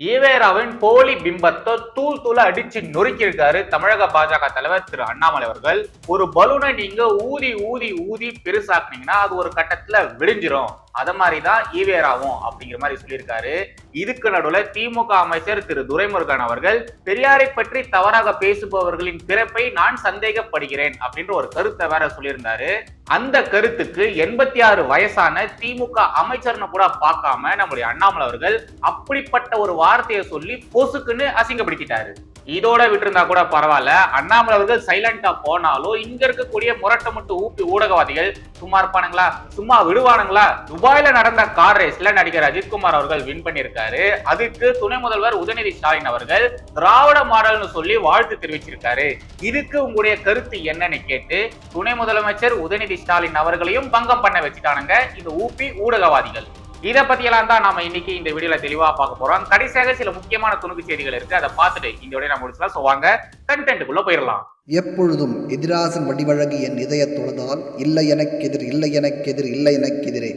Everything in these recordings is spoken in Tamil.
ஈவேராவின் போலி பிம்பத்தை தூள் தூள அடிச்சு நொறுக்கியிருக்காரு தமிழக பாஜக தலைவர் திரு அண்ணாமலை அவர்கள். ஒரு பலூனை நீங்க ஊதி ஊதி ஊதி பெருசாக்குனீங்கன்னா அது ஒரு கட்டத்துல விடிஞ்சிரும். அத மாதிரிதான் ஈவேராவும் அப்படிங்கிற மாதிரி சொல்லியிருக்காரு. இதுக்கு நடுவில் திமுக அமைச்சர் திரு துரைமுருகன் அவர்கள் பெரியாரை பற்றி தவறாக பேசுபவர்களின் பிறப்பை நான் சந்தேகப்படுகிறேன் அப்படின்ற ஒரு கருத்தை வேற சொல்லியிருந்தாரு. அந்த கருத்துக்கு எண்பத்தி ஆறு வயசான திமுக அமைச்சர்னு கூட பார்க்காம நம்முடைய அண்ணாமலை அவர்கள் அப்படிப்பட்ட ஒரு வார்த்தையை சொல்லி பொசுக்குன்னு அசிங்கப்படுத்திட்டாரு. இதோட விட்டுருந்தா கூட பரவாயில்ல. அண்ணாமலை அவர்கள் சைலண்டா போனாலும் இங்க இருக்கக்கூடிய முரட்டை மட்டும் ஊப்பி ஊடகவாதிகள் சும்மா இருப்பானுங்களா? சும்மா விடுவானுங்களா? துபாயில நடந்த கார் ரேஸ்ல நடிகர் அஜித்குமார் அவர்கள் வின் பண்ணியிருக்காரு. அதுக்கு துணை முதல்வர் உதயநிதி ஸ்டாலின் அவர்கள் திராவிட மாடல்னு சொல்லி வாழ்த்து தெரிவிச்சிருக்காரு. இதுக்கு உங்களுடைய கருத்து என்னன்னு கேட்டு துணை முதலமைச்சர் உதயநிதி ஸ்டாலின் அவர்களையும் பங்கம் பண்ண வச்சுட்டானுங்க. இந்த ஊபி ஊடகவாதிகள். இதை பத்தியெல்லாம் தான் நாம இன்னைக்கு இந்த வீடியோல தெளிவா பார்க்க போறோம். கடைசியாக சில முக்கியமான துணுக்கு செய்திகள் இருக்கு. அதை பார்த்துட்டு இந்த வீடியோ நம்ம முடிச்சலாம் ஸோ வாங்க கண்டென்ட்டுக்குள்ள போயிடலாம். எப்பொழுதும் எதிராசன் வடிவழகு என் இதயத் தொழுதால் இல்லை எனக்கெதிர் இல்லை எனக்கெதிர் இல்லை எனக்கெதிரே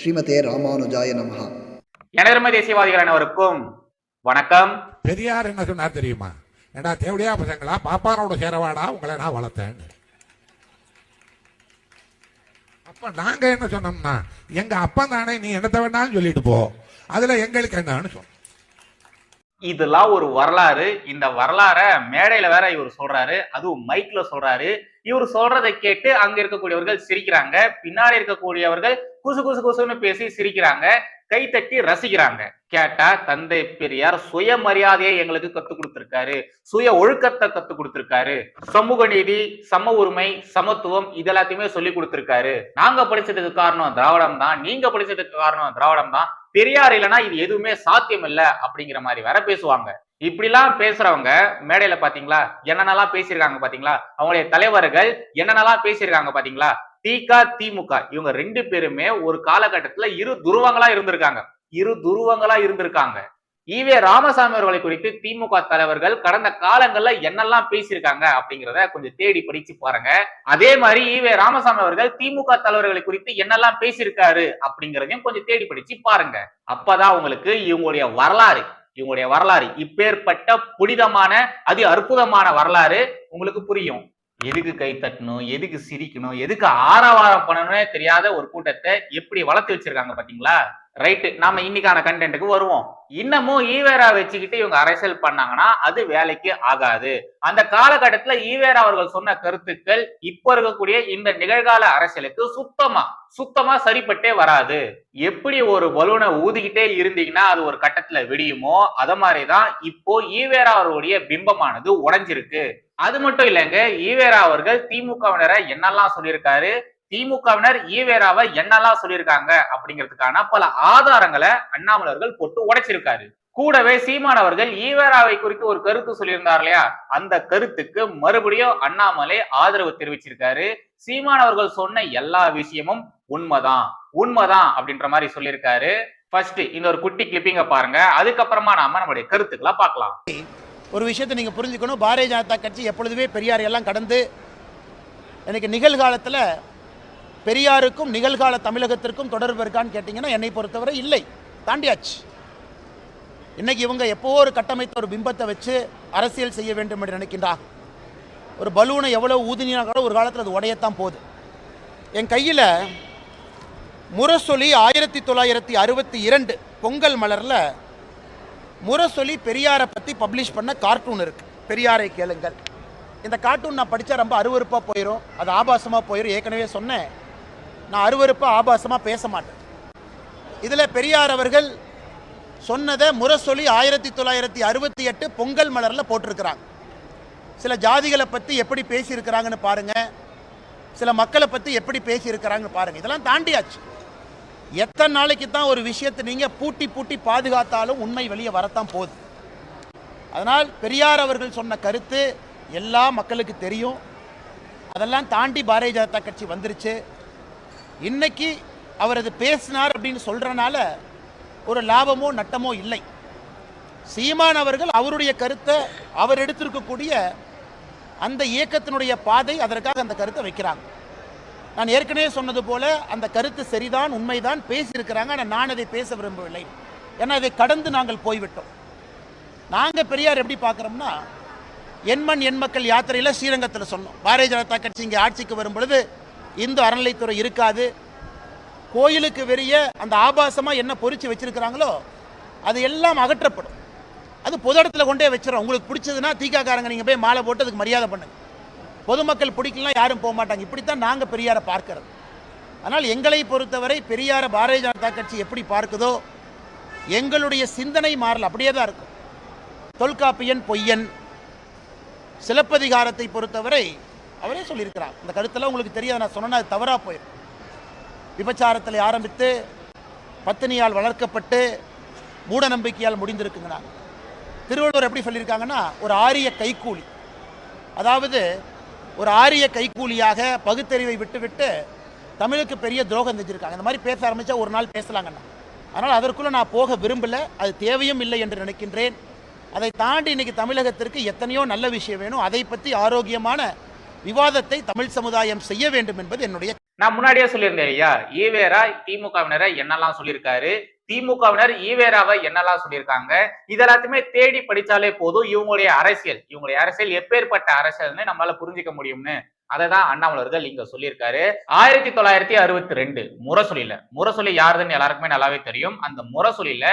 ஸ்ரீமதே ராமானுஜாய நமஹா. எனதர்ம தேசியவாதிகள் அனைவருக்கும் வணக்கம். பெரியார் என்ன சொன்னார் தெரியுமா? ஏடா தேவடியா பசங்களா பாப்பானோட சேரவாடா உங்களை நான் வளர்த்தேன்னு. அப்ப நாங்க என்ன சொன்னோம்னா எங்க அப்பா தானே நீ என்னத்த வேணாலும் சொல்லிட்டு போ. அதுல எங்களுக்கு என்னன்னு சொன்னோம். இதெல்லாம் ஒரு வரலாறு. இந்த வரலாற மேடையில வேற இவர் சொல்றாரு. அதுவும் மைக்ல சொல்றாரு. இவர் சொல்றதை கேட்டு அங்க இருக்கக்கூடியவர்கள் சிரிக்கிறாங்க. பின்னாடி இருக்கக்கூடியவர்கள் குசு குசு குசுன்னு பேசி சிரிக்கிறாங்க. கைத்தட்டி ரசிக்கிறாங்க. கேட்டா தந்தை பெரியார் சுயமரியாதையை எங்களுக்கு கத்து கொடுத்திருக்காரு. சுய ஒழுக்கத்தை கத்து கொடுத்திருக்காரு. சமூக நீதி சம உரிமை சமத்துவம் இதெல்லாத்தையுமே சொல்லி கொடுத்திருக்காரு. நாங்க படிச்சதுக்கு காரணம் திராவிடம் தான் நீங்க படிச்சதுக்கு காரணம் திராவிடம் தான் பெரியார் இல்லைன்னா இது எதுவுமே சாத்தியம் இல்லை அப்படிங்கிற மாதிரி வேற பேசுவாங்க. இப்படிலாம் பேசுறவங்க மேடையில பாத்தீங்களா? என்னென்னலாம் பேசியிருக்காங்க பாத்தீங்களா? அவங்களுடைய தலைவர்கள் என்னென்னலாம் பேசியிருக்காங்க பாத்தீங்களா? திக திமுக இவங்க ரெண்டு பேருமே ஒரு காலகட்டத்துல இரு துருவங்களா இருந்திருக்காங்க. இரு துருவங்களா இருந்திருக்காங்க. ஈவே ராமசாமி அவர்களை குறித்து திமுக தலைவர்கள் கடந்த காலங்கள்ல என்னெல்லாம் பேசியிருக்காங்க அப்படிங்கிறத கொஞ்சம் தேடி படிச்சு பாருங்க. அதே மாதிரி ஈவே ராமசாமி அவர்கள் திமுக தலைவர்களை குறித்து என்னெல்லாம் பேசியிருக்காரு அப்படிங்கிறதையும் கொஞ்சம் தேடி படிச்சு பாருங்க. அப்பதான் உங்களுக்கு இவங்களுடைய வரலாறு இவங்களுடைய வரலாறு இப்பேற்பட்ட புனிதமான அதி அற்புதமான வரலாறு உங்களுக்கு புரியும். எதுக்கு கை தட்டணும் எதுக்கு சிரிக்கணும் எதுக்கு ஆரவாரம் பண்ணணும்னே தெரியாத ஒரு கூட்டத்தை எப்படி வளர்த்து வச்சிருக்காங்க பாத்தீங்களா? ரைட்டு நாம இன்னைக்கான கண்டென்ட்டுக்கு வருவோம். இன்னமும் ஈவேரா வச்சுக்கிட்டு இவங்க அரசியல் பண்ணாங்கன்னா அது வேலைக்கு ஆகாது. அந்த காலகட்டத்துல ஈவேரா அவர்கள் சொன்ன கருத்துக்கள் இப்ப இருக்கக்கூடிய இந்த நிகழ்கால அரசியலுக்கு சுத்தமா சுத்தமா சரிப்பட்டே வராது. எப்படி ஒரு பலூனை ஊதிக்கிட்டே இருந்தீங்கன்னா அது ஒரு கட்டத்துல விடியுமோ அத மாதிரிதான் இப்போ ஈவேரா அவர்களுடைய பிம்பமானது உடைஞ்சிருக்கு. அது மட்டும் இல்லைங்க ஈவேரா அவர்கள் திமுகவினரை என்னெல்லாம் சொல்லியிருக்காரு? திமுகவினர் ஈவேராவை என்னெல்லாம் சொல்லியிருக்காங்க அப்படிங்கிறதுக்கான பல ஆதாரங்களை அண்ணாமலை அவர்கள் போட்டு உடைச்சிருக்காரு. கூடவே சீமான் அவர்கள் ஈவேராவை குறித்து ஒரு கருத்து சொல்லியிருந்தார் இல்லையா? அந்த கருத்துக்கு மறுபடியும் அண்ணாமலை ஆதரவு தெரிவிச்சிருக்காரு. சீமான் அவர்கள் சொன்ன எல்லா விஷயமும் உண்மைதான் உண்மைதான் அப்படின்ற மாதிரி சொல்லியிருக்காரு. ஃபர்ஸ்ட் இந்த ஒரு குட்டி கிளிப்பிங்க பாருங்க. அதுக்கப்புறமா நாம நம்மளுடைய கருத்துக்களை பார்க்கலாம். ஒரு விஷயத்தை நீங்கள் புரிஞ்சுக்கணும். பாரதிய ஜனதா கட்சி எப்பொழுதுமே பெரியார் எல்லாம் கடந்து எனக்கு நிகழ்காலத்தில் பெரியாருக்கும் நிகழ்கால தமிழகத்திற்கும் தொடர்பு இருக்கான்னு கேட்டிங்கன்னா என்னை பொறுத்தவரை இல்லை. தாண்டியாச்சு. இன்னைக்கு இவங்க எப்போ ஒரு கட்டமைத்த ஒரு பிம்பத்தை வச்சு அரசியல் செய்ய வேண்டும் என்று நினைக்கின்றாங்க ஒரு பலூனை எவ்வளோ ஊதினா கூட ஒரு காலத்தில் அது உடையத்தான் போகுது. என் கையில் முரசொலி ஆயிரத்தி தொள்ளாயிரத்தி அறுபத்தி இரண்டு பொங்கல் மலரில் முரசொலி பெரியாரை பற்றி பப்ளிஷ் பண்ண கார்ட்டூன் இருக்குது பெரியாரை கேளுங்கள். இந்த கார்ட்டூன் நான் படித்தா ரொம்ப அருவருப்பாக போயிடும் அது ஆபாசமாக போயிடும் ஏற்கனவே சொன்னேன். நான் அருவருப்பாக ஆபாசமாக பேச மாட்டேன். இதில் பெரியார் அவர்கள் சொன்னதை முரசொலி ஆயிரத்தி தொள்ளாயிரத்தி அறுபத்தி எட்டு பொங்கல் மலரில் போட்டிருக்கிறாங்க. சில ஜாதிகளை பற்றி எப்படி பேசியிருக்கிறாங்கன்னு பாருங்கள் சில மக்களை பற்றி எப்படி பேசியிருக்கிறாங்கன்னு பாருங்கள் இதெல்லாம் தாண்டியாச்சு. எத்தனை நாளைக்கு தான் ஒரு விஷயத்தை நீங்கள் பூட்டி பூட்டி பாதுகாத்தாலும் உண்மை வெளியே வரத்தான் போகுது. அதனால் பெரியார் அவர்கள் சொன்ன கருத்து எல்லா மக்களுக்கு தெரியும். அதெல்லாம் தாண்டி பாரதிய ஜனதா கட்சி வந்துருச்சு. இன்னைக்கு அவர் அது பேசினார் அப்படின்னு சொல்கிறனால ஒரு லாபமோ நட்டமோ இல்லை. சீமான் அவர்கள் அவருடைய கருத்தை அவர் எடுத்திருக்கக்கூடிய அந்த இயக்கத்தினுடைய பாதை அதற்காக அந்த கருத்தை வைக்கிறாங்க. நான் ஏற்கனவே சொன்னது போல அந்த கருத்து சரிதான் உண்மைதான் பேசியிருக்கிறாங்க ஆனால் நான் அதை பேச விரும்பவில்லை. ஏன்னா அதை கடந்து நாங்கள் போய்விட்டோம். நாங்கள் பெரியார் எப்படி பார்க்குறோம்னா எண்மண் எண் மக்கள் யாத்திரையில் ஸ்ரீரங்கத்தில் சொன்னோம். பாரதிய ஜனதா கட்சி இங்கே ஆட்சிக்கு வரும் பொழுது இந்து அறநிலைத்துறை இருக்காது. கோயிலுக்கு வெறிய அந்த ஆபாசமாக என்ன பொறிச்சு வச்சிருக்கிறாங்களோ அது எல்லாம் அகற்றப்படும். அது பொது இடத்துல கொண்டே வச்சிடும் உங்களுக்கு பிடிச்சதுன்னா தீக்காக்காரங்க நீங்கள் போய் மாலை போட்டு அதுக்கு மரியாதை பண்ணுங்க. பொதுமக்கள் பிடிக்கலாம் யாரும் போக மாட்டாங்க. இப்படித்தான் நாங்கள் பெரியாரை பார்க்கறது. ஆனால் எங்களை பொறுத்தவரை பெரியாரை பாரதிய ஜனதா கட்சி எப்படி பார்க்குதோ எங்களுடைய சிந்தனை மாறல அப்படியே தான் இருக்கும். தொல்காப்பியன் பொய்யன் சிலப்பதிகாரத்தை பொறுத்தவரை அவரே சொல்லியிருக்கிறார். இந்த கருத்தெல்லாம் உங்களுக்கு தெரியாது. நான் சொன்னா அது தவறாக போயிடும் விபச்சாரத்தில் ஆரம்பித்து பத்தினியால் வளர்க்கப்பட்டு மூட நம்பிக்கையால் முடிந்திருக்குங்கண்ணா திருவள்ளுவர் எப்படி சொல்லியிருக்காங்கன்னா ஒரு ஆரிய கைக்கூலி அதாவது ஒரு ஆரிய கைக்கூலியாக பகுத்தறிவை விட்டுவிட்டு தமிழுக்கு பெரிய துரோகம் செஞ்சிருக்காங்க. இந்த மாதிரி பேச ஆரம்பித்தா ஒரு நாள் பேசலாங்கண்ணா அதனால் அதற்குள்ளே நான் போக விரும்பல. அது தேவையும் இல்லை என்று நினைக்கின்றேன். அதை தாண்டி இன்றைக்கி தமிழகத்திற்கு எத்தனையோ நல்ல விஷயம் வேணும். அதை பற்றி ஆரோக்கியமான விவாதத்தை தமிழ் சமுதாயம் செய்ய வேண்டும் என்பது என்னுடைய நான் முன்னாடியே சொல்லியிருந்தேன் ஐயா. ஈவேரா திமுகவினரை என்னெல்லாம் சொல்லியிருக்காரு? திமுகவினர் ஈவேராவை என்னெல்லாம் சொல்லியிருக்காங்க? இதெல்லாத்தையுமே தேடி படிச்சாலே போதும். இவங்களுடைய அரசியல் இவங்களுடைய அரசியல் எப்பேற்பட்ட அரசியல்னு நம்மளால புரிஞ்சுக்க முடியும்னு அதை தான் அண்ணாமலர்கள் இங்க சொல்லியிருக்காரு. ஆயிரத்தி தொள்ளாயிரத்தி அறுபத்தி ரெண்டு முரசொலியில முரசொலி யாருதுன்னு எல்லாருக்குமே நல்லாவே தெரியும். அந்த முரசொலியில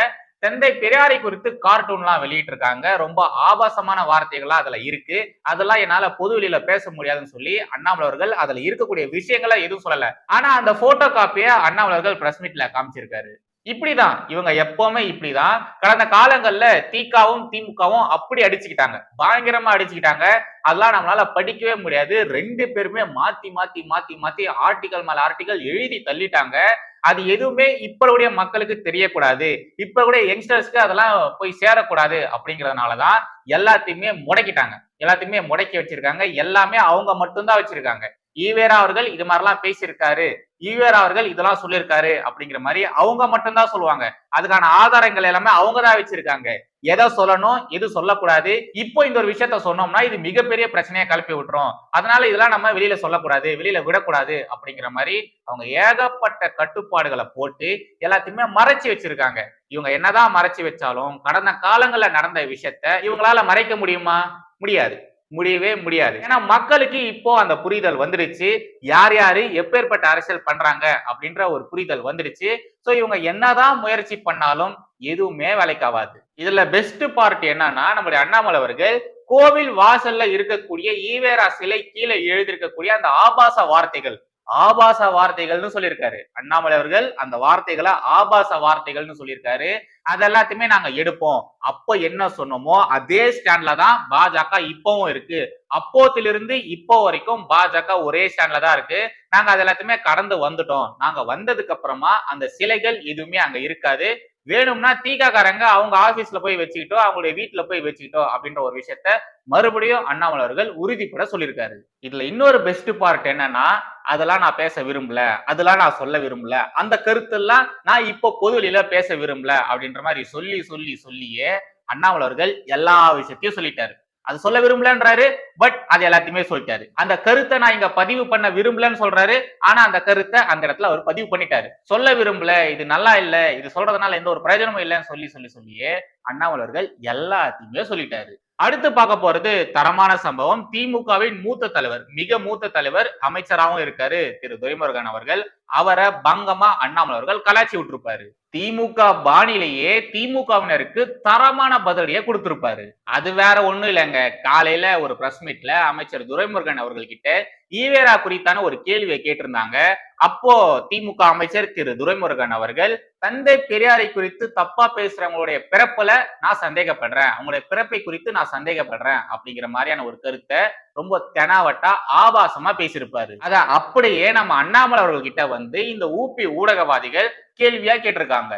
தந்தை பெரியாரை குறித்து கார்ட்டூன்லாம் வெளியிட்டு இருக்காங்க ரொம்ப ஆபாசமான வார்த்தைகள்லாம் அதுல இருக்கு. அதெல்லாம் என்னால பொது வெளியில பேச முடியாதுன்னு சொல்லி அண்ணாமலை அவர்கள் அதுல இருக்கக்கூடிய விஷயங்களை எதுவும் சொல்லல. ஆனா அந்த போட்டோ காப்பியை அண்ணாமலை அவர்கள் பிரஸ் மீட்ல காமிச்சிருக்காரு. இப்படிதான். இவங்க எப்பவுமே இப்படிதான். கடந்த காலங்கள்ல திகாவும் திமுகவும் அப்படி அடிச்சுக்கிட்டாங்க. பயங்கரமா அடிச்சுக்கிட்டாங்க. அதெல்லாம் நம்மளால படிக்கவே முடியாது. ரெண்டு பேருமே மாத்தி மாத்தி மாத்தி மாத்தி ஆர்டிகல் மேல ஆர்டிகல் எழுதி தள்ளிட்டாங்க. அது எதுவுமே இப்பளுடைய மக்களுக்கு தெரியக்கூடாது. இப்பளுடைய யங்ஸ்டர்ஸ்க்கு அதெல்லாம் போய் சேரக்கூடாது அப்படிங்கிறதுனாலதான் எல்லாத்தையுமே முடக்கிட்டாங்க. எல்லாத்தையுமே முடக்கி வச்சிருக்காங்க. எல்லாமே அவங்க மட்டும்தான் வச்சிருக்காங்க. ஈவேரா அவர்கள் இது மாதிரிலாம் பேசியிருக்காரு. ஈவேரா அவர்கள் இதெல்லாம் சொல்லியிருக்காரு அப்படிங்கிற மாதிரி அவங்க மட்டும்தான் சொல்லுவாங்க. அதுக்கான ஆதாரங்கள் எல்லாமே அவங்க தான் வச்சிருக்காங்க. எதை சொல்லணும் எது சொல்லக்கூடாது இப்போ இந்த ஒரு விஷயத்த சொன்னோம்னா இது மிகப்பெரிய பிரச்சனையை கிளப்பி விட்டுரும். அதனால இதெல்லாம் நம்ம வெளியில சொல்லக்கூடாது வெளியில விடக்கூடாது அப்படிங்கிற மாதிரி அவங்க ஏகப்பட்ட கட்டுப்பாடுகளை போட்டு எல்லாத்தையுமே மறைச்சு வச்சிருக்காங்க. இவங்க என்னதான் மறைச்சு வச்சாலும் கடந்த காலங்களில் நடந்த விஷயத்த இவங்களால மறைக்க முடியுமா? முடியாது. முடியவே முடியாது. ஏன்னா மக்களுக்கு இப்போ அந்த புரிதல் வந்துடுச்சு. யார் யாரு எப்பேற்பட்ட அரசியல் பண்றாங்க அப்படின்ற ஒரு புரிதல் வந்துடுச்சு. சோ இவங்க என்னதான் முயற்சி பண்ணாலும் எதுவுமே வேலைக்காவாது இதுல பெஸ்ட் பார்ட் என்னன்னா நம்முடைய அண்ணாமலை அவர்கள் கோவில் வாசல்ல இருக்கக்கூடிய ஈவேரா சிலை கீழே எழுதியிருக்கக்கூடிய அந்த ஆபாச வார்த்தைகள் ஆபாச வார்த்தைகள்னு சொல்லியிருக்காரு. அண்ணாமலை அவர்கள் அந்த வார்த்தைகளை ஆபாச வார்த்தைகள்னு சொல்லியிருக்காரு. அதெல்லாத்தையுமே நாங்க எடுப்போம். அப்போ என்ன சொன்னோமோ அதே ஸ்டாண்ட்ல தான் பாஜக இப்பவும் இருக்கு. அப்போத்திலிருந்து இப்போ வரைக்கும் பாஜக ஒரே ஸ்டாண்ட்ல தான் இருக்கு. நாங்க அது எல்லாத்தையுமே கடந்து வந்துட்டோம். நாங்க வந்ததுக்கு அப்புறமா அந்த சிலைகள் எதுவுமே அங்க இருக்காது. வேணும்னா தீகாக்காரங்க அவங்க ஆபீஸ்ல போய் வச்சுக்கிட்டோ அவங்களுடைய வீட்டுல போய் வச்சுக்கிட்டோ அப்படின்ற ஒரு விஷயத்த மறுபடியும் அண்ணாமலை அவர்கள் உறுதிப்பட சொல்லியிருக்காரு. இதுல இன்னொரு பெஸ்ட் பார்ட் என்னன்னா அதெல்லாம் நான் பேச விரும்பல அதெல்லாம் நான் சொல்ல விரும்பல அந்த கருத்தெல்லாம் நான் இப்போ பொதுவெளியில பேச விரும்பல அப்படின்ற மாதிரி சொல்லி சொல்லி சொல்லியே அண்ணாமலை அவர்கள் எல்லா விஷயத்தையும் சொல்லிட்டாரு. அது சொல்ல விரும்பலன்றாரு பட் அது எல்லாத்தையுமே சொல்லிட்டாரு. அந்த கருத்தை நான் இங்க பதிவு பண்ண விரும்பலன்னு சொல்றாரு ஆனா அந்த கருத்தை அந்த இடத்துல அவர் பதிவு பண்ணிட்டாரு. சொல்ல விரும்பல இது நல்லா இல்ல இது சொல்றதுனால எந்த ஒரு பிரயோஜனமும் இல்லைன்னு சொல்லி சொல்லி சொல்லியே அண்ணாமலர்கள் எல்லாத்தையுமே சொல்லிட்டாரு. அடுத்து பார்க்க போறது தரமான சம்பவம். திமுகவின் மூத்த தலைவர் மிக மூத்த தலைவர் அமைச்சராகவும் இருக்காரு திரு துரைமுருகன் அவர்கள். அவரை பங்கமா அண்ணாமலை அவர்கள் கலாச்சி விட்டுருப்பாரு. திமுக பாணியிலேயே திமுகவினருக்கு தரமான பதிலடியை கொடுத்திருப்பாரு. அது வேற ஒண்ணும் இல்லைங்க. காலையில ஒரு பிரஸ் மீட்ல அமைச்சர் துரைமுருகன் அவர்கள் கிட்ட ஈவேரா குறித்தான ஒரு கேள்வியை கேட்டிருந்தாங்க. அப்போ திமுக அமைச்சர் திரு துரைமுருகன் அவர்கள் தந்தை பெரியாரை குறித்து தப்பா பேசுறவங்களுடைய பிறப்புல நான் சந்தேகப்படுறேன். அவங்களுடைய பிறப்பை குறித்து நான் சந்தேகப்படுறேன். அப்படிங்கிற மாதிரியான ஒரு கருத்தை ரொம்ப தெனாவட்டா ஆபாசமா பேசியிருப்பாரு. அத அப்படியே நம்ம அண்ணாமலை அவர்கள் கிட்ட வந்து இந்த ஊபி ஊடகவாதிகள் கேள்வியா கேட்டிருக்காங்க.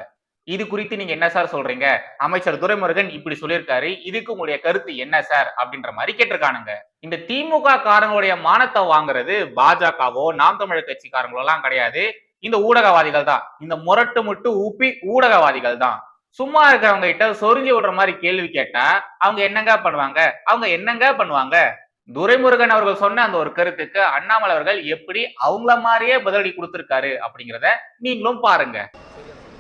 இது குறித்து நீங்க என்ன சார் சொல்றீங்க? அமைச்சர் துரைமுருகன் இப்படி சொல்லியிருக்காரு. இதுக்கு உங்களுடைய கருத்து என்ன சார்? அப்படின்ற மாதிரி கேட்டிருக்கானுங்க. இந்த திமுக காரங்களுடைய மானத்தை வாங்குறது பாஜகவோ நாம் தமிழர் கட்சிக்காரங்களோ எல்லாம் கிடையாது. இந்த ஊடகவாதிகள் தான். இந்த முரட்டு முட்டு ஊப்பி ஊடகவாதிகள் தான். சும்மா இருக்கிறவங்க கிட்ட சொரிஞ்சு விடுற மாதிரி கேள்வி கேட்டா அவங்க என்னங்க பண்ணுவாங்க? அவங்க என்னங்க பண்ணுவாங்க? துரைமுருகன் அவர்கள் சொன்ன அந்த ஒரு கருத்துக்கு அண்ணாமலை அவர்கள் எப்படி அவங்கள மாதிரியே பதிலடி கொடுத்திருக்காரு அப்படிங்கிறத நீங்களும் பாருங்க.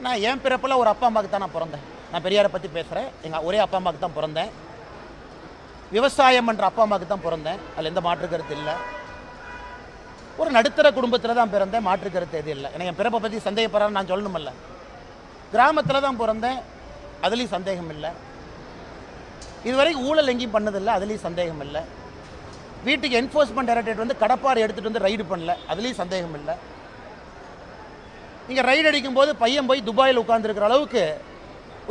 நான் என் பிறப்பில் ஒரு அப்பா அம்மாவுக்கு தான் நான் பிறந்தேன். நான் பெரியாரை பற்றி பேசுகிறேன் எங்கள் ஒரே அப்பா அம்மாவுக்கு தான் பிறந்தேன். விவசாயம் என்ற அப்பா அம்மாவுக்கு தான் பிறந்தேன். அதில் எந்த மாற்று கருத்து இல்லை. ஒரு நடுத்தர குடும்பத்தில் தான் பிறந்தேன். மாற்று கருத்து எது இல்லை. எனக்கு என் பிறப்பை பற்றி சந்தேகப்படுறான்னு நான் சொல்லணுமில்ல. கிராமத்தில் தான் பிறந்தேன். அதுலேயும் சந்தேகம் இல்லை. இதுவரைக்கும் ஊழல் எங்கேயும் பண்ணதில்லை அதுலேயும் சந்தேகம் இல்லை. வீட்டுக்கு என்ஃபோர்ஸ்மெண்ட் டைரக்டரேட் வந்து கடப்பாறை எடுத்துகிட்டு வந்து ரைடு பண்ணல. அதுலேயும் சந்தேகம் இல்லை. நீங்கள் ரைடு அடிக்கும்போது பையன் போய் துபாயில் உட்காந்துருக்கிற அளவுக்கு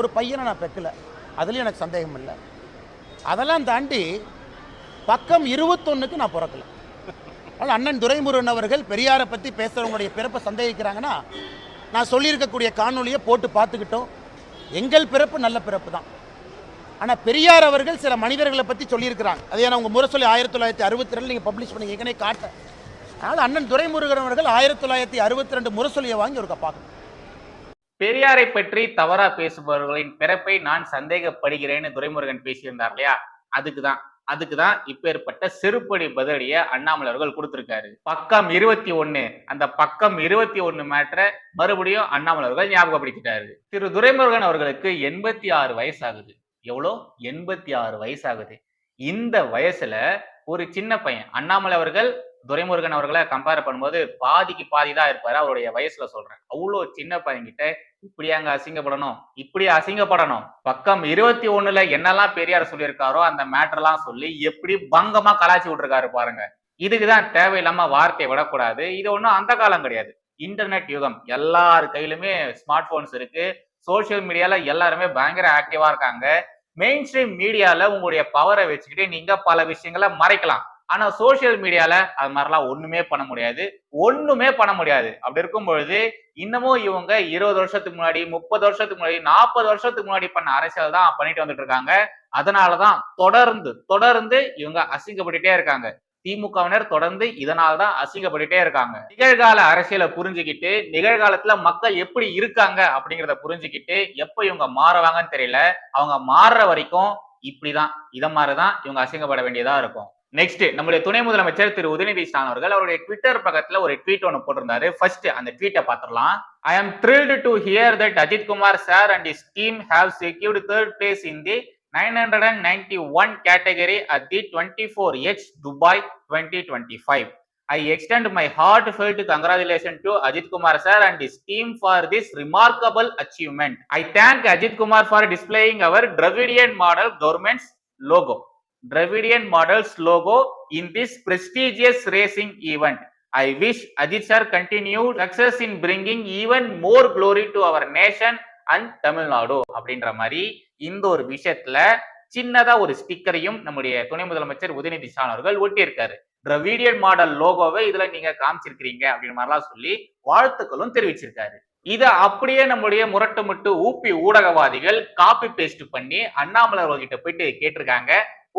ஒரு பையனை நான் பெக்கல. அதுலேயும் எனக்கு சந்தேகம் இல்லை. அதெல்லாம் தாண்டி பக்கம் இருபத்தொன்னுக்கு நான் பிறக்கல. அதனால் அண்ணன் துரைமுருகன் அவர்கள் பெரியாரை பற்றி பேசுகிறவங்களுடைய பிறப்பை சந்தேகிக்கிறாங்கன்னா நான் சொல்லியிருக்கக்கூடிய காணொலியை போட்டு பார்த்துக்கிட்டோம். எங்கள் பிறப்பு நல்ல பிறப்பு தான். ஆனால் பெரியார் அவர்கள் சில மனிதர்களை பற்றி சொல்லியிருக்கிறாங்க. அது ஏன்னா உங்கள் முரசொலி ஆயிரத்தி தொள்ளாயிரத்தி அறுபத்தி ரெண்டு நீங்கள் பப்ளிஷ் பண்ணி ஏற்கனவே காட்ட அதனால் அண்ணன் துரைமுருகன் அவர்கள் ஆயிரத்தி தொள்ளாயிரத்தி அறுபத்தி ரெண்டு முரசொலியை வாங்கி ஒரு பார்க்கணும் பெரியாரை பற்றி தவறா பேசுபவர்களின் பிறப்பை நான் சந்தேகப்படுகிறேன்னு துரைமுருகன் பேசியிருந்தார் இல்லையா? அதுக்குதான். அதுக்குதான் இப்பேற்பட்ட செருப்படி பதிலடிய அண்ணாமலை அவர்கள் கொடுத்திருக்காரு. பக்கம் இருபத்தி ஒண்ணு அந்த பக்கம் இருபத்தி ஒண்ணு மேட்டரை மறுபடியும் அண்ணாமலை அவர்கள் ஞாபகப்படுத்திட்டாரு. திரு துரைமுருகன் அவர்களுக்கு எண்பத்தி ஆறு வயசாகுது. எவ்வளோ? எண்பத்தி ஆறு வயசாகுது. இந்த வயசுல ஒரு சின்ன பையன் அண்ணாமலை அவர்கள் துரைமுருகன் அவர்களை கம்பேர் பண்ணும்போது பாதிக்கு பாதி தான் இருப்பாரு. அவருடைய வயசுல சொல்றேன். அவ்வளோ சின்ன பையன்கிட்ட இப்படி அங்க அசிங்கப்படணும்? இப்படி அசிங்கப்படணும்? பக்கம் இருபத்தி ஒண்ணுல என்னெல்லாம் பெரியார் சொல்லியிருக்காரோ அந்த மேட்டர்லாம் சொல்லி எப்படி பங்கமா கலாச்சி விட்டுருக்காரு பாருங்க. இதுக்குதான் தேவையில்லாம வார்த்தையை விடக்கூடாது. இது ஒன்றும் அந்த காலம் கிடையாது. இன்டர்நெட் யுகம். எல்லார் கையிலுமே ஸ்மார்ட் போன்ஸ் இருக்கு. சோஷியல் மீடியால எல்லாருமே பயங்கர ஆக்டிவா இருக்காங்க. மெயின் ஸ்ட்ரீம் மீடியால உங்களுடைய பவரை வச்சுக்கிட்டு நீங்க பல விஷயங்களை மறைக்கலாம். ஆனா சோஷியல் மீடியால அது மாதிரிலாம் ஒண்ணுமே பண்ண முடியாது. ஒண்ணுமே பண்ண முடியாது. அப்படி இருக்கும் பொழுது இன்னமும் இவங்க இருபது வருஷத்துக்கு முன்னாடி முப்பது வருஷத்துக்கு முன்னாடி நாற்பது வருஷத்துக்கு முன்னாடி பண்ண அரசியல் தான் பண்ணிட்டு வந்துட்டு இருக்காங்க. அதனாலதான் தொடர்ந்து தொடர்ந்து இவங்க அசிங்கப்பட்டுட்டே இருக்காங்க. திமுகவினர் தொடர்ந்து இதனால்தான் அசிங்கப்பட்டுட்டே இருக்காங்க. நிகழ்கால அரசியலை புரிஞ்சுக்கிட்டு நிகழ்காலத்துல மக்கள் எப்படி இருக்காங்க அப்படிங்கிறத புரிஞ்சுக்கிட்டு எப்ப இவங்க மாறுவாங்கன்னு தெரியல. அவங்க மாறுற வரைக்கும் இப்படிதான் இத மாதிரிதான் இவங்க அசிங்கப்பட வேண்டியதா இருக்கும். நெக்ஸ்ட் நம்முடைய துணை முதலமைச்சர் திரு உதயநிதி ஸ்டாலின் அவர்கள் அவருடைய ட்விட்டர் பக்கத்துல ஒரு ட்வீட் ஒன்று போட்டிருந்தாரு. ஃபர்ஸ்ட் அந்த ட்வீட்டை பார்த்துடலாம். I am thrilled to hear that Ajith Kumar sir and his team have secured third place in the nine hundred and ninety one category at the twenty four H Dubai twenty twenty five I extend my heartfelt congratulation to Ajith Kumar sir and his team for this remarkable achievement I thank Ajith Kumar for displaying our Dravidian model government's logo Dravidian model's logo in this prestigious racing event. I wish Ajit sir continued success in bringing even more glory to our nation and Tamil Nadu அப்படின்ற மாதிரி இந்த ஒரு விஷயத்துல சின்னதா ஒரு ஸ்டிக்கரையும் நம்முடைய துணை முதலமைச்சர் உதயநிதி ஸ்டாலின் அவர்கள் ஒட்டியிருக்காரு. டிரவிடியன் மாடல் லோகோவை இதுல நீங்க காமிச்சிருக்கிறீங்க அப்படின்னு மாதிரிலாம் சொல்லி வாழ்த்துக்களும் தெரிவிச்சிருக்காரு. இதை அப்படியே நம்முடைய முரட்டு முட்டு ஊப்பி ஊடகவாதிகள் காப்பி பேஸ்ட் பண்ணி அண்ணாமலை அவர்கிட்ட போயிட்டு கேட்டிருக்காங்க.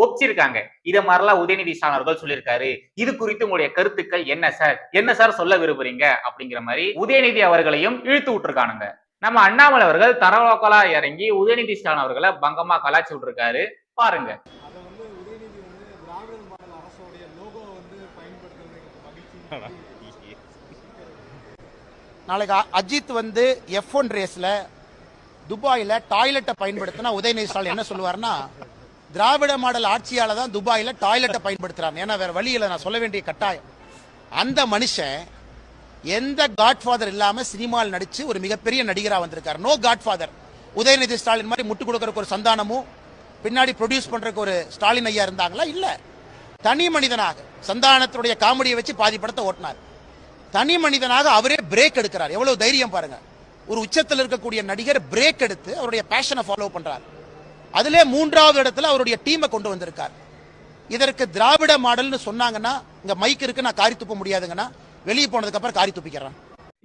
ஒப்பிச்சிருக்காங்க. இத மாதிரிலாம் உதயநிதி ஸ்டாலின் அவர்கள் சொல்லியிருக்காரு. இது குறித்து உங்களுடைய கருத்துக்கள் என்ன சார் என்ன சார் சொல்ல விரும்புறீங்க? அப்படிங்கிற மாதிரி உதயநிதி அவர்களையும் இழுத்து விட்டுருக்கானுங்க. நம்ம அண்ணாமலை அவர்கள் தரவோக்கலா இறங்கி உதயநிதி ஸ்டாலின் அவர்களை பங்கமா கலாச்சி விட்டுருக்காரு. பாருங்க. அதை வந்து உதயநிதி வந்து திராவிட மாடல் அரசோடைய லோகோ வந்து பயன்படுத்துறது எங்களுக்கு மகிழ்ச்சி நாளைக்கு அஜித் வந்து எஃப் ஒன் ரேஸில் துபாயில் டாய்லெட்டை பயன்படுத்தினா உதயநிதி ஸ்டாலின் என்ன சொல்லுவார்னா திராவிட மாடல் ஆட்சியால் தான் துபாயில் டாய்லெட்டை பயன்படுத்துகிறாங்க ஏன்னா வேற வழியில் நான் சொல்ல வேண்டிய கட்டாயம். அந்த மனுஷன் எந்த காட்ஃபாதர் இல்லாமல் சினிமாவில் நடித்து ஒரு மிகப்பெரிய நடிகராக வந்திருக்கார். நோ காட்ஃபாதர் உதயநிதி ஸ்டாலின் மாதிரி முட்டு கொடுக்கறக்கு ஒரு சந்தானமும் பின்னாடி ப்ரொடியூஸ் பண்ணுறக்கு ஒரு ஸ்டாலின் ஐயா இருந்தாங்களா? இல்லை. தனி மனிதனாக சந்தானத்துடைய காமெடியை வச்சு பாதி படத்தை ஓட்டினார். தனி மனிதனாக அவரே பிரேக் எடுக்கிறார். எவ்வளவு தைரியம் பாருங்க. ஒரு உச்சத்தில் இருக்கக்கூடிய நடிகர் பிரேக் எடுத்து அவருடைய பேஷனை ஃபாலோ பண்ணுறாரு அதிலே மூன்றாவது இடத்துல அவருடைய டீமை கொண்டு வந்திருக்கார். இதற்கு திராவிட மாடல்னு சொன்னாங்கன்னா இங்க மைக் இருக்கு நான் காரி துப்ப முடியாதுங்கன்னா வெளியே போனதுக்கு அப்புறம் காரி துப்பிக்கிறேன்.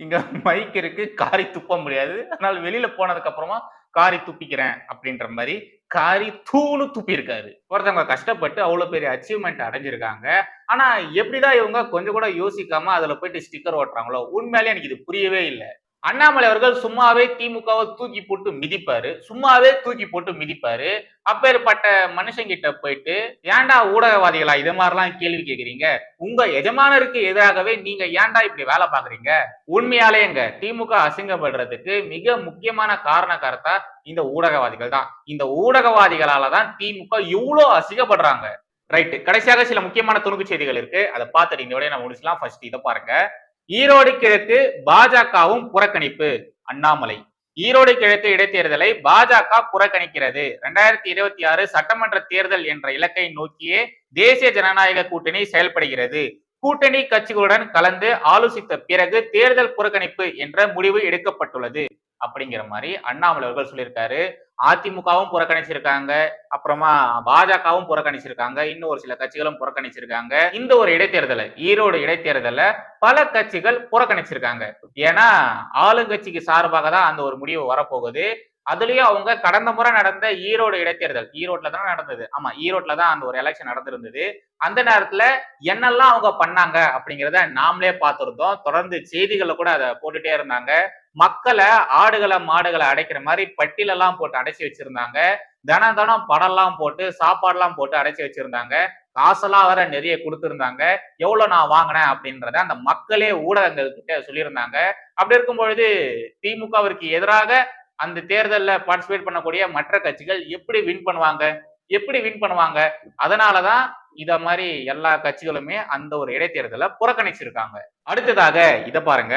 இங்க மைக் இருக்கு காரி துப்ப முடியாது. அதனால வெளியில போனதுக்கு அப்புறமா காரி துப்பிக்கிறேன் அப்படின்ற மாதிரி காரி தூணு துப்பி இருக்காரு ஒருத்தவங்க கஷ்டப்பட்டு அவ்வளவு பெரிய அச்சீவ்மெண்ட் அடைஞ்சிருக்காங்க. ஆனா எப்படிதான் இவங்க கொஞ்சம் கூட யோசிக்காம அதுல போயிட்டு ஸ்டிக்கர் ஓட்டுறாங்களோ உண்மையாலே எனக்கு இது புரியவே இல்லை. அண்ணாமலை அவர்கள் சும்மாவே திமுகவை தூக்கி போட்டு மிதிப்பாரு. சும்மாவே தூக்கி போட்டு மிதிப்பாரு. அப்பேற்பட்ட மனுஷங்கிட்ட போயிட்டு ஏன்டா ஊடகவாதிகளா இதை மாதிரிலாம் கேள்வி கேட்குறீங்க உங்க எஜமானருக்கு எதிராகவே நீங்க ஏன்டா இப்படி வேலை பாக்குறீங்க உண்மையாலேங்க திமுக அசிங்கப்படுறதுக்கு மிக முக்கியமான காரண கருத்தா இந்த ஊடகவாதிகள் தான். இந்த ஊடகவாதிகளால தான் திமுக இவ்வளோ அசிங்கப்படுறாங்க. ரைட்டு கடைசியாக சில முக்கியமான துணுக்கு செய்திகள் இருக்கு. அதை பார்த்துட்டு இந்த விட நம்ம முடிச்சலாம் ஃபர்ஸ்ட் இதை பாருங்க. ஈரோடு கிழக்கு பாஜகவும் புறக்கணிப்பு. அண்ணாமலை. ஈரோடு கிழக்கு இடைத்தேர்தலை பாஜக புறக்கணிக்கிறது. ரெண்டாயிரத்தி இருபத்தி ஆறு சட்டமன்ற தேர்தல் என்ற இலக்கை நோக்கியே தேசிய ஜனநாயக கூட்டணி செயல்படுகிறது. கூட்டணி கட்சிகளுடன் கலந்து ஆலோசித்த பிறகு தேர்தல் புறக்கணிப்பு என்ற முடிவு எடுக்கப்பட்டுள்ளது. அப்படிங்கிற மாதிரி அண்ணாமலை அவர்கள் சொல்லியிருக்காரு. அதிமுகவும் புறக்கணிச்சிருக்காங்க அப்புறமா பாஜகவும் புறக்கணிச்சிருக்காங்க இன்னும் ஒரு சில கட்சிகளும் புறக்கணிச்சிருக்காங்க. இந்த ஒரு இடைத்தேர்தலை ஈரோடு இடைத்தேர்தலை பல கட்சிகள் புறக்கணிச்சிருக்காங்க. ஏன்னா ஆளுங்கட்சிக்கு சார்பாக தான் அந்த ஒரு முடிவு வரப்போகுது. அதுலயும் அவங்க கடந்த முறை நடந்த ஈரோடு இடைத்தேர்தல் ஈரோட்ல தான் நடந்தது. ஆமா ஈரோட்ல தான் அந்த ஒரு எலெக்ஷன் நடந்திருந்தது. அந்த நேரத்துல என்னெல்லாம் அவங்க பண்ணாங்க அப்படிங்கிறத நாமளே பார்த்திருந்தோம். தொடர்ந்து செய்திகள்ல கூட அதை போட்டுட்டே இருந்தாங்க. மக்களை ஆடுகளை மாடுகளை அடைக்கிற மாதிரி பட்டியலெல்லாம் போட்டு அடைச்சி வச்சிருந்தாங்க. தினம் தினம் படம்லாம் போட்டு சாப்பாடுலாம் போட்டு அடைச்சி வச்சிருந்தாங்க. காசெல்லாம் வேற நிறைய கொடுத்துருந்தாங்க. எவ்வளவு நான் வாங்கினேன் அப்படின்றத அந்த மக்களே ஊடகங்கள் கிட்ட சொல்லியிருந்தாங்க. அப்படி இருக்கும் பொழுது திமுகவிற்கு எதிராக அந்த தேர்தலில் பார்ட்டிசிபேட் பண்ணக்கூடிய மற்ற கட்சிகள் எப்படி வின் பண்ணுவாங்க? எப்படி வின் பண்ணுவாங்க? அதனாலதான் இத மாதிரி எல்லா கட்சிகளுமே அந்த ஒரு இடைத்தேர்தலை புறக்கணிச்சிருக்காங்க. அடுத்ததாக இத பாருங்க.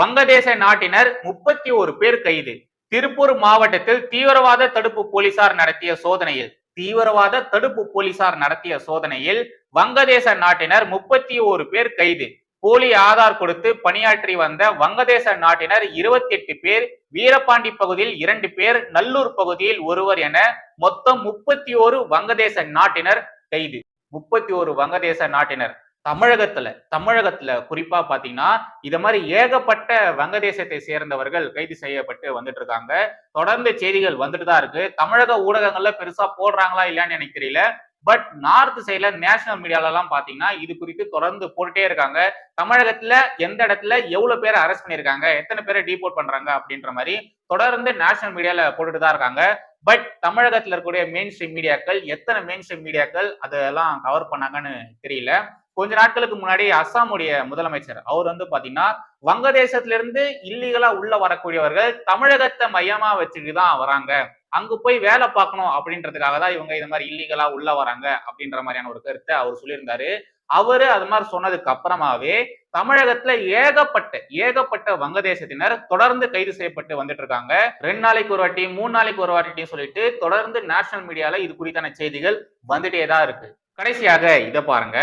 வங்கதேச நாட்டினர் முப்பத்தி ஒரு பேர் கைது. திருப்பூர் மாவட்டத்தில் தீவிரவாத தடுப்பு போலீசார் நடத்திய சோதனையில் தீவிரவாத தடுப்பு போலீசார் நடத்திய சோதனையில் வங்கதேச நாட்டினர் முப்பத்தி ஓரு பேர் கைது. போலி ஆதார் கொடுத்து பணியாற்றி வந்த வங்கதேச நாட்டினர் இருபத்தி எட்டு பேர் வீரபாண்டி பகுதியில் இரண்டு பேர் நல்லூர் பகுதியில் ஒருவர் என மொத்தம் முப்பத்தி ஓரு வங்கதேச நாட்டினர் கைது. முப்பத்தி ஓரு வங்கதேச நாட்டினர் தமிழகத்துல தமிழகத்துல குறிப்பா பாத்தீங்கன்னா இத மாதிரி ஏகப்பட்ட வங்கதேசத்தை சேர்ந்தவர்கள் கைது செய்யப்பட்டு வந்துட்டு இருக்காங்க தொடர்ந்து செய்திகள் வந்துட்டு தான் இருக்கு. தமிழக ஊடகங்கள்ல பெருசா போடுறாங்களா இல்லையான்னு எனக்கு தெரியல. பட் நார்த் சைட்ல நேஷனல் மீடியால எல்லாம் பாத்தீங்கன்னா இது குறித்து தொடர்ந்து போட்டுட்டே இருக்காங்க. தமிழகத்துல எந்த இடத்துல எவ்வளவு பேரை அரெஸ்ட் பண்ணிருக்காங்க எத்தனை பேரை டீபோர்ட் பண்றாங்க அப்படின்ற மாதிரி தொடர்ந்து நேஷனல் மீடியால போட்டுட்டு தான் இருக்காங்க. பட் தமிழகத்துல இருக்கக்கூடிய மெயின் ஸ்ட்ரீம் மீடியாக்கள் எத்தனை மெயின் ஸ்ட்ரீம் மீடியாக்கள் அதெல்லாம் கவர் பண்ணாங்கன்னு தெரியல. கொஞ்ச நாட்களுக்கு முன்னாடி அஸ்ஸாமுடைய முதலமைச்சர் அவர் வந்து பாத்தீங்கன்னா வங்கதேசத்திலிருந்து இல்லீகலா உள்ள வரக்கூடியவர்கள் தமிழகத்தை மையமா வச்சுட்டு தான் வராங்க. அங்க போய் வேலை பார்க்கணும் அப்படின்றதுக்காக தான் இவங்க இது மாதிரி இல்லீகலா உள்ள வராங்க அப்படின்ற மாதிரியான ஒரு கருத்தை அவர் சொல்லியிருந்தாரு. அவரு அது மாதிரி சொன்னதுக்கு அப்புறமாவே தமிழகத்துல ஏகப்பட்ட ஏகப்பட்ட வங்கதேசத்தினர் தொடர்ந்து கைது செய்யப்பட்டு வந்துட்டு இருக்காங்க ரெண்டு நாளைக்கு ஒரு வாட்டி மூணு நாளைக்கு ஒரு வாட்டி சொல்லிட்டு தொடர்ந்து நேஷனல் மீடியால இது குறித்தான செய்திகள் வந்துட்டே தான் இருக்கு. கடைசியாக இத பாருங்க.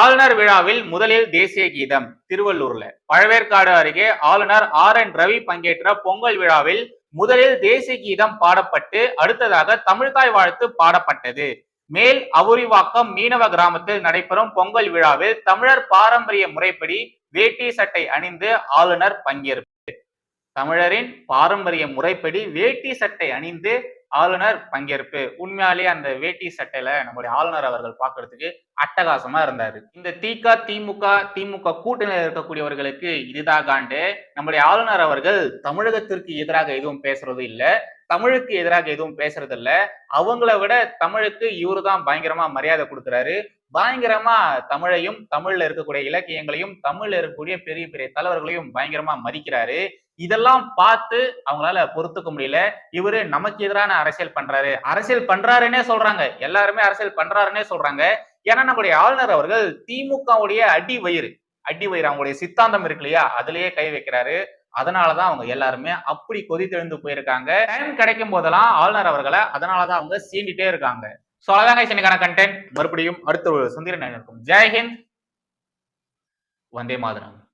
ஆளுநர் விழாவில் முதலில் தேசிய கீதம் திருவள்ளூர்ல. பழவேற்காடு அருகே ஆளுநர் ஆர் என் ரவி பங்கேற்ற பொங்கல் விழாவில் முதலில் தேசிய கீதம் பாடப்பட்டு அடுத்ததாக தமிழ்தாய் வாழ்த்து பாடப்பட்டது. மேல் அவுரிவாக்கம் மீனவ கிராமத்தில் நடைபெறும் பொங்கல் விழாவில் தமிழர் பாரம்பரிய முறைப்படி வேட்டி சட்டை அணிந்து ஆளுநர் பங்கேற்பு. தமிழரின் பாரம்பரிய முறைப்படி வேட்டி சட்டை அணிந்து ஆளுநர் பங்கேற்பு. உண்மையாலேயே அந்த வேட்டி சட்டையில நம்முடைய ஆளுநர் அவர்கள் பார்க்கிறதுக்கு அட்டகாசமா இருந்தாரு. இந்த திக திமுக திமுக கூட்டணியில் இருக்கக்கூடியவர்களுக்கு இதுதான் காண்டு. நம்முடைய ஆளுநர் அவர்கள் தமிழகத்திற்கு எதிராக எதுவும் பேசுறது இல்ல. தமிழுக்கு எதிராக எதுவும் பேசுறது இல்ல. அவங்கள விட தமிழுக்கு இவரு தான் பயங்கரமா மரியாதை கொடுக்குறாரு. பயங்கரமா தமிழையும் தமிழ்ல இருக்கக்கூடிய இலக்கியங்களையும் தமிழ்ல இருக்கக்கூடிய பெரிய பெரிய தலைவர்களையும் பயங்கரமா மதிக்கிறாரு. இதெல்லாம் பார்த்து அவங்களால பொறுத்துக்க முடியல. இவரு நமக்கு எதிரான அரசியல் பண்றாரு. அரசியல் பண்றாருன்னே சொல்றாங்க. எல்லாருமே அரசியல் பண்றாருன்னே சொல்றாங்க. ஏன்னா நம்முடைய ஆளுநர் அவர்கள் திமுகவுடைய அடி வயிறு. அடி வயிறு அவங்களுடைய சித்தாந்தம் இருக்கு இல்லையா? அதுலயே கை வைக்கிறாரு. அதனாலதான் அவங்க எல்லாருமே அப்படி கொதித்தெழுந்து போயிருக்காங்க. டைம் கிடைக்கும் போதெல்லாம் ஆளுநர் அவர்களை அதனாலதான் அவங்க சீண்டிட்டே இருக்காங்க. சோ அதாங்க இன்னைக்கான கண்டென்ட் மறுபடியும் அடுத்த ஒரு சுந்திரன் இருக்கும். ஜெய்ஹிந்த் வந்தே மாதரம்.